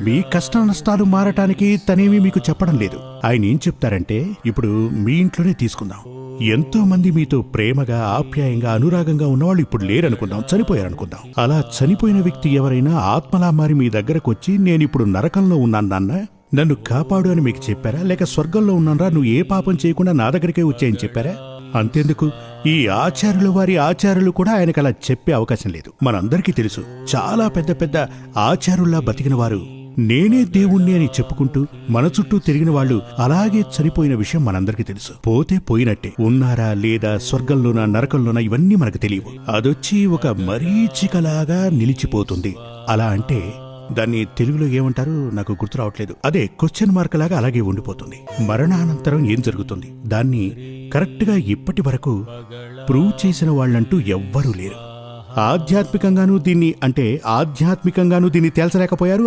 మీ కష్ట నష్టాలు మారటానికి తనేమి మీకు చెప్పడం లేదు. ఆయన ఏం చెప్తారంటే ఇప్పుడు మీ ఇంట్లోనే తీసుకుందాం. ఎంతో మంది మీతో ప్రేమగా ఆప్యాయంగా అనురాగంగా ఉన్నవాళ్ళు ఇప్పుడు లేరనుకుందాం చనిపోయారనుకుందాం. అలా చనిపోయిన వ్యక్తి ఎవరైనా ఆత్మలా మారి మీ దగ్గరకు వచ్చి నేను ఇప్పుడు నరకంలో ఉన్నాను నాన్న. నన్ను కాపాడు అని మీకు చెప్పారా? లేక స్వర్గంలో ఉన్నారా నువ్వు ఏ పాపం చేయకుండా నా దగ్గరికే వచ్చాయని చెప్పారా? అంతెందుకు? ఈ ఆచార్యులు వారి ఆచార్యులు కూడా ఆయనకు అలా చెప్పే అవకాశం లేదు. మనందరికీ తెలుసు చాలా పెద్ద పెద్ద ఆచారుల్లా బతికిన వారు నేనే దేవుణ్ణి అని చెప్పుకుంటూ మన చుట్టూ తిరిగిన వాళ్ళు అలాగే చనిపోయిన విషయం మనందరికీ తెలుసు. పోతే పోయినట్టే. ఉన్నారా లేదా స్వర్గంలోనా నరకంలోనా ఇవన్నీ మనకు తెలియవు. అదొచ్చి ఒక మరీచికలాగా నిలిచిపోతుంది. అలా అంటే దాన్ని తెలుగులో ఏమంటారు నాకు గుర్తు రావట్లేదు. అదే క్వశ్చన్ మార్క్ లాగా అలాగే ఉండిపోతుంది. మరణానంతరం ఏం జరుగుతుంది? దాన్ని కరెక్ట్గా ఇప్పటి వరకు ప్రూవ్ చేసిన వాళ్ళంటూ ఎవ్వరూ లేరు. ఆధ్యాత్మికంగానూ దీన్ని అంటే ఆధ్యాత్మికంగానూ దీన్ని తేల్చలేకపోయారు